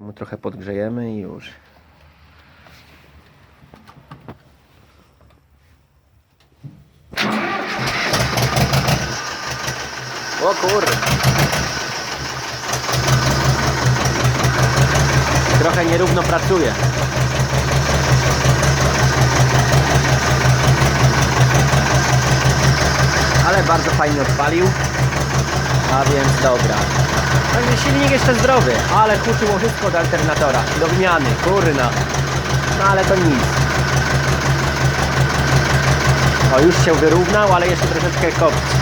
Mu trochę podgrzejemy i już. O kurde. Trochę nierówno pracuje. Ale bardzo fajnie odpalił. A więc dobra. Także silnik jeszcze zdrowy, ale huczy łożysko od alternatora. Do wymiany, kurna. No ale to nic. O, już się wyrównał, ale jeszcze troszeczkę kopci.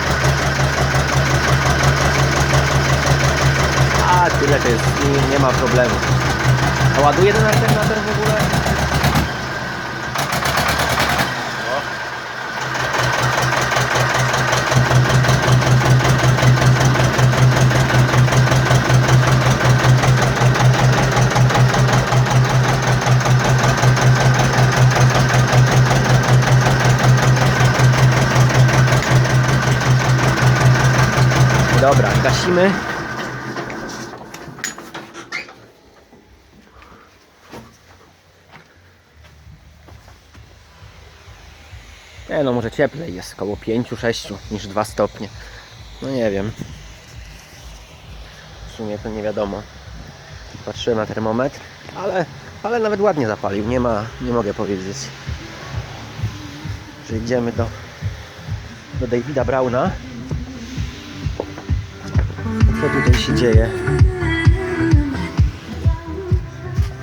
A, tyle to jest, nie, nie ma problemu. A ładuje ten alternator w ogóle? Dobra, gasimy. Nie no, może cieplej jest, około 5-6 niż 2 stopnie. No nie wiem. W sumie to nie wiadomo. Patrzyłem na termometr, ale, ale nawet ładnie zapalił. Nie ma, nie mogę powiedzieć. Że idziemy do, do Davida Brauna. Co tutaj się dzieje?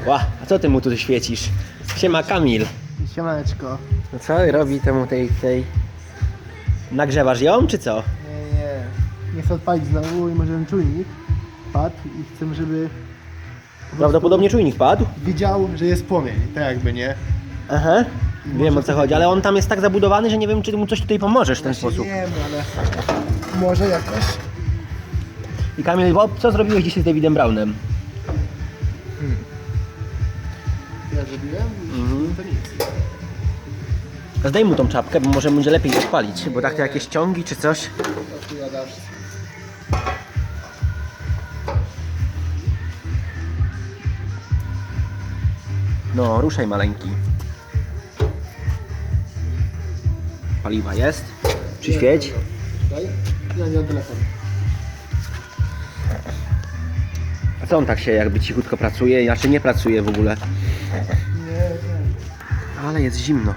Ła, a co ty mu tu świecisz? Siema Kamil. Siemaneczko. No co robi temu tej, tej... Nagrzewasz ją, czy co? Nie, nie. Nie chcę odpalić znowu i może ten czujnik padł i chcę, żeby po Prawdopodobnie czujnik padł. widział, że jest płomień. Tak jakby, nie? Aha. Wiem o co chodzi, ale on tam jest tak zabudowany, że nie wiem, czy mu coś tutaj pomożesz w ten Właśnie sposób. Nie wiem, ale może jakoś. I Kamil, bo co zrobiłeś dzisiaj z Davidem Brownem? Ja zrobiłem? Mhm. To nic. Zdej mu tą czapkę, bo może będzie lepiej rozpalić, bo tak to jakieś ciągi czy coś. No, ruszaj maleńki. Paliwa jest. Przyświeć. Daj. Ja nie mam telefonu. Co on tak się jakby cichutko pracuje, znaczy nie pracuje w ogóle. Ale jest zimno.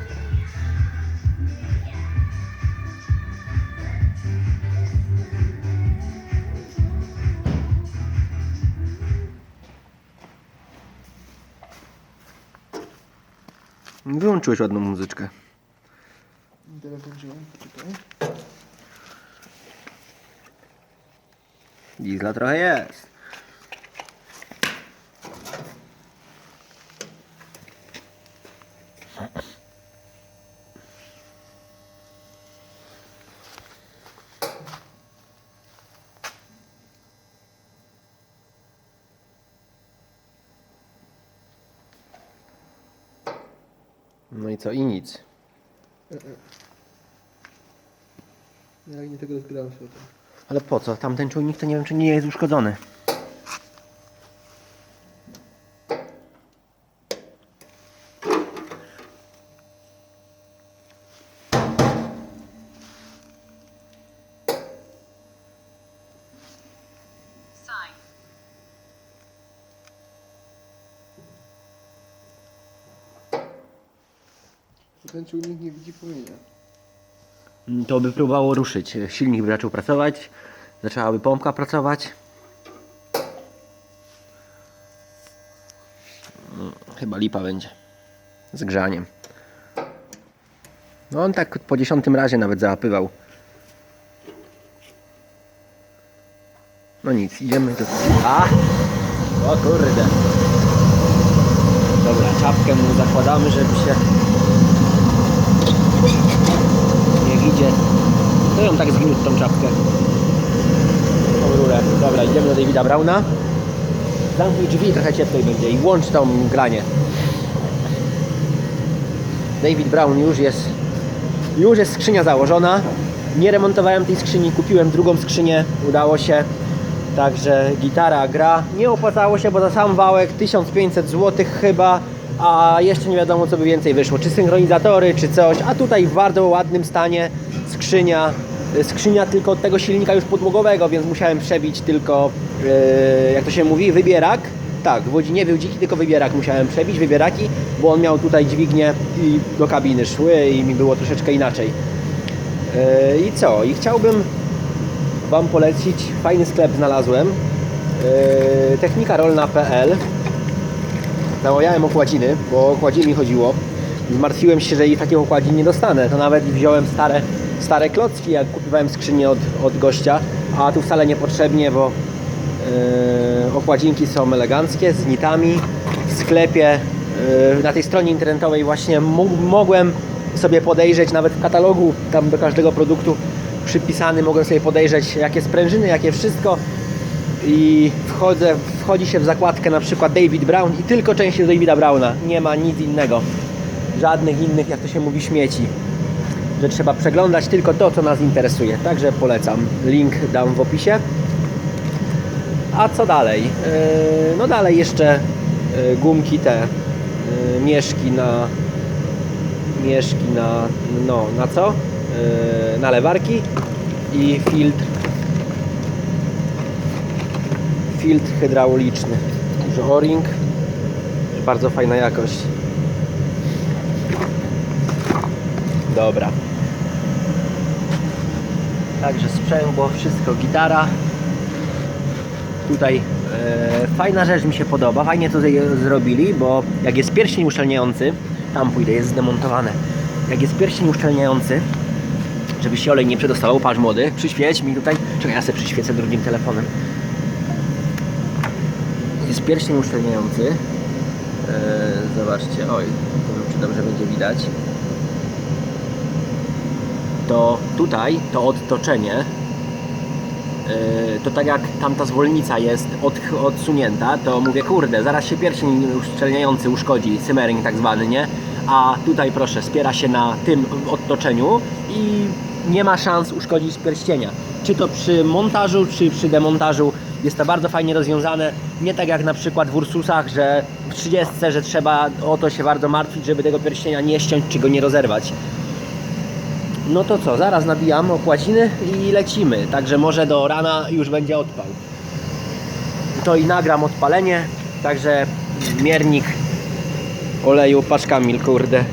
Wyłączyłeś ładną muzyczkę. Czekaj. Diesla trochę jest. No i co? I nic. Ja nie tego rozgrałem tym. Ale po co? Tamten czujnik to nie wiem, czy nie jest uszkodzony. Czujnik nie widzi płomienia. Mm, To by próbowało ruszyć. Silnik by zaczął pracować, zaczęłaby pompka pracować. Mm, Chyba lipa będzie z grzaniem. No on tak po dziesiątym razie nawet załapywał. No nic, idziemy do... A! O kurde! Dobra, czapkę mu zakładamy, żeby się Niech idzie. To ją tak zgniótł tą czapkę. Tą rurę. Dobra, idziemy do Davida Brauna. Zamknij drzwi, trochę cieplej będzie i włącz tą granie. David Brown już jest już jest skrzynia założona. Nie remontowałem tej skrzyni, kupiłem drugą skrzynię, udało się. Także gitara gra. Nie opłacało się, bo za sam wałek 1500 zł chyba, a jeszcze nie wiadomo co by więcej wyszło. Czy synchronizatory, czy coś. A tutaj w bardzo ładnym stanie skrzynia. Y, Skrzynia tylko od tego silnika już podłogowego, więc musiałem przebić tylko, yy, jak to się mówi, wybierak. Tak, w Łodzi nie był dziki, tylko wybierak musiałem przebić, wybieraki, bo on miał tutaj dźwignię i do kabiny szły i mi było troszeczkę inaczej. Yy, I co? I chciałbym Wam polecić, fajny sklep znalazłem, yy, technikarolna.pl Zamawiałem okładziny, bo o okładziny mi chodziło. Zmartwiłem się, że i takich okładzin nie dostanę. To nawet wziąłem stare, stare klocki, jak kupowałem skrzynię od, od gościa, a tu wcale niepotrzebnie, bo yy, okładzinki są eleganckie, z nitami. W sklepie, yy, na tej stronie internetowej właśnie mogłem sobie podejrzeć, nawet w katalogu tam do każdego produktu przypisany, mogłem sobie podejrzeć jakie sprężyny, jakie wszystko i wchodzę, wchodzi się w zakładkę na przykład David Brown i tylko części Davida Browna. Nie ma nic innego. Żadnych innych, jak to się mówi, śmieci. Że trzeba przeglądać tylko to, co nas interesuje. Także polecam. Link dam w opisie. A co dalej? Yy, No dalej jeszcze yy, gumki te, yy, mieszki na mieszki na, no, na co? Na lewarki i filtr filtr hydrauliczny. Duży o-ring. Bardzo fajna jakość. Dobra. Także sprzęgło, wszystko, gitara. Tutaj e, fajna rzecz mi się podoba, fajnie to zrobili, bo jak jest pierścień uszczelniający, tam pójdę, jest zdemontowane. Jak jest pierścień uszczelniający, żeby się olej nie przedostawał, patrz młody, przyświeć mi tutaj, czekaj ja sobie przyświecę drugim telefonem jest pierścień uszczelniający. Eee, zobaczcie, oj, nie wiem czy dobrze będzie widać. To tutaj to odtoczenie, eee, to tak jak tamta zwolnica jest od, odsunięta, to mówię, kurde, zaraz się pierścień uszczelniający uszkodzi, simmering tak zwany, nie? A tutaj proszę, spiera się na tym odtoczeniu i nie ma szans uszkodzić pierścienia. Czy to przy montażu, czy przy demontażu jest to bardzo fajnie rozwiązane. Nie tak jak na przykład w Ursusach, że w 30, że trzeba o to się bardzo martwić, żeby tego pierścienia nie ściąć, czy go nie rozerwać. No to co, zaraz nabijam okładziny i lecimy. Także może do rana już będzie odpał. To i nagram odpalenie. Także miernik oleju paczkami, kurde.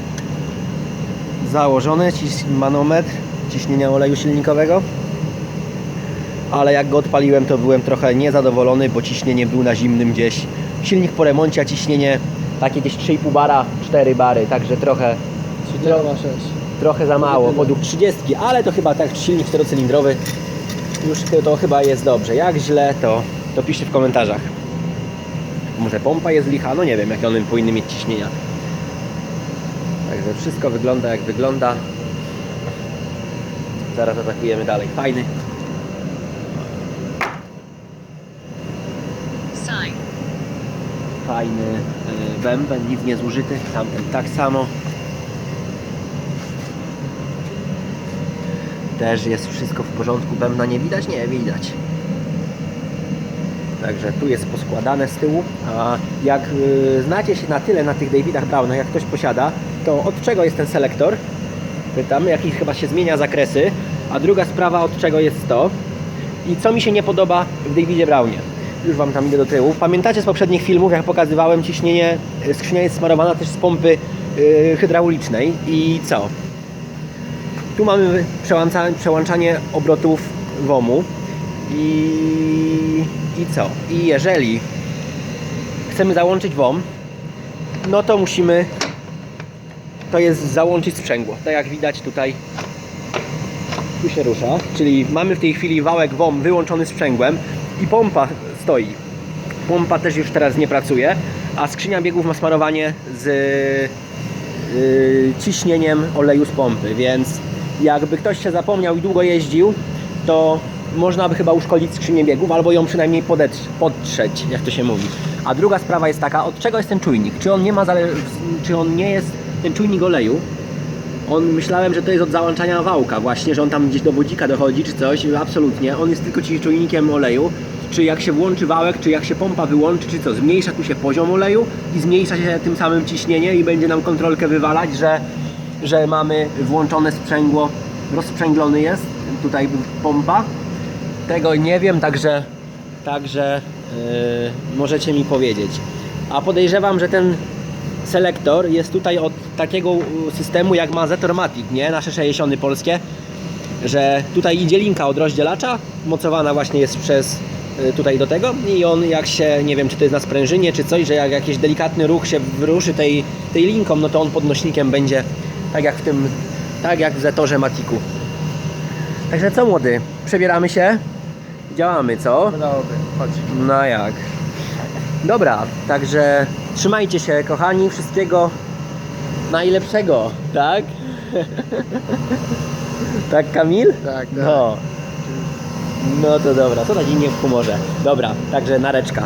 Założony, manometr ciśnienia oleju silnikowego. Ale jak go odpaliłem, to byłem trochę niezadowolony, bo ciśnienie był na zimnym gdzieś. Silnik po remoncie, a ciśnienie takie gdzieś 3,5 bara, 4 bary, także trochę 3,6. trochę za mało, podług 30, ale to chyba tak silnik czterocylindrowy już to, chyba jest dobrze. Jak źle, to, to piszcie w komentarzach. Może pompa jest licha, no nie wiem, jakie one powinny mieć ciśnienia. Także wszystko wygląda jak wygląda. Zaraz atakujemy dalej. Fajny. Fajny y, bęben, nic nie zużyty. Tamten tak samo. Też jest wszystko w porządku. Bębna nie widać? Nie, widać. Także tu jest poskładane z tyłu. A jak y, znacie się na tyle na tych Davidach Brownach, jak ktoś posiada, to od czego jest ten selektor? Pytam, jaki chyba się zmienia zakresy. A druga sprawa, od czego jest to? I co mi się nie podoba w Davidzie Brownie? Już Wam tam idę do tyłu. Pamiętacie z poprzednich filmów, jak pokazywałem ciśnienie, y, skrzynia jest smarowana też z pompy yy, hydraulicznej. I co? Tu mamy przełącza, przełączanie obrotów WOM-u i, i co? I jeżeli chcemy załączyć WOM, no to musimy to jest załączyć sprzęgło. Tak jak widać tutaj tu się rusza, czyli mamy w tej chwili wałek WOM wyłączony sprzęgłem i pompa stoi. Pompa też już teraz nie pracuje, a skrzynia biegów ma smarowanie z yy, ciśnieniem oleju z pompy, więc jakby ktoś się zapomniał i długo jeździł, to można by chyba uszkodzić skrzynię biegów, albo ją przynajmniej podetrz- podtrzeć, jak to się mówi. A druga sprawa jest taka, od czego jest ten czujnik? Czy on nie ma czy on nie jest ten czujnik oleju? On myślałem, że to jest od załączania wałka właśnie, że on tam gdzieś do wodzika dochodzi czy coś, absolutnie. On jest tylko czujnikiem oleju czy jak się włączy wałek, czy jak się pompa wyłączy, czy co, zmniejsza tu się poziom oleju i zmniejsza się tym samym ciśnienie i będzie nam kontrolkę wywalać, że, że mamy włączone sprzęgło, rozsprzęglony jest tutaj pompa. Tego nie wiem, także, także yy, możecie mi powiedzieć. A podejrzewam, że ten selektor jest tutaj od takiego systemu jak ma Zetormatic, nie? Nasze 60 polskie, że tutaj idzie linka od rozdzielacza, mocowana właśnie jest przez tutaj do tego i on jak się, nie wiem czy to jest na sprężynie czy coś, że jak jakiś delikatny ruch się wyruszy tej, tej linką, no to on podnośnikiem będzie tak jak w tym, tak jak w Zetorze Matiku. Także co młody, przebieramy się, działamy, co? Wydałoby, chodź. No jak? Dobra, także trzymajcie się kochani, wszystkiego najlepszego, tak? tak Kamil? Tak, tak. No. No to dobra, to taki nie w humorze. Dobra, także nareczka.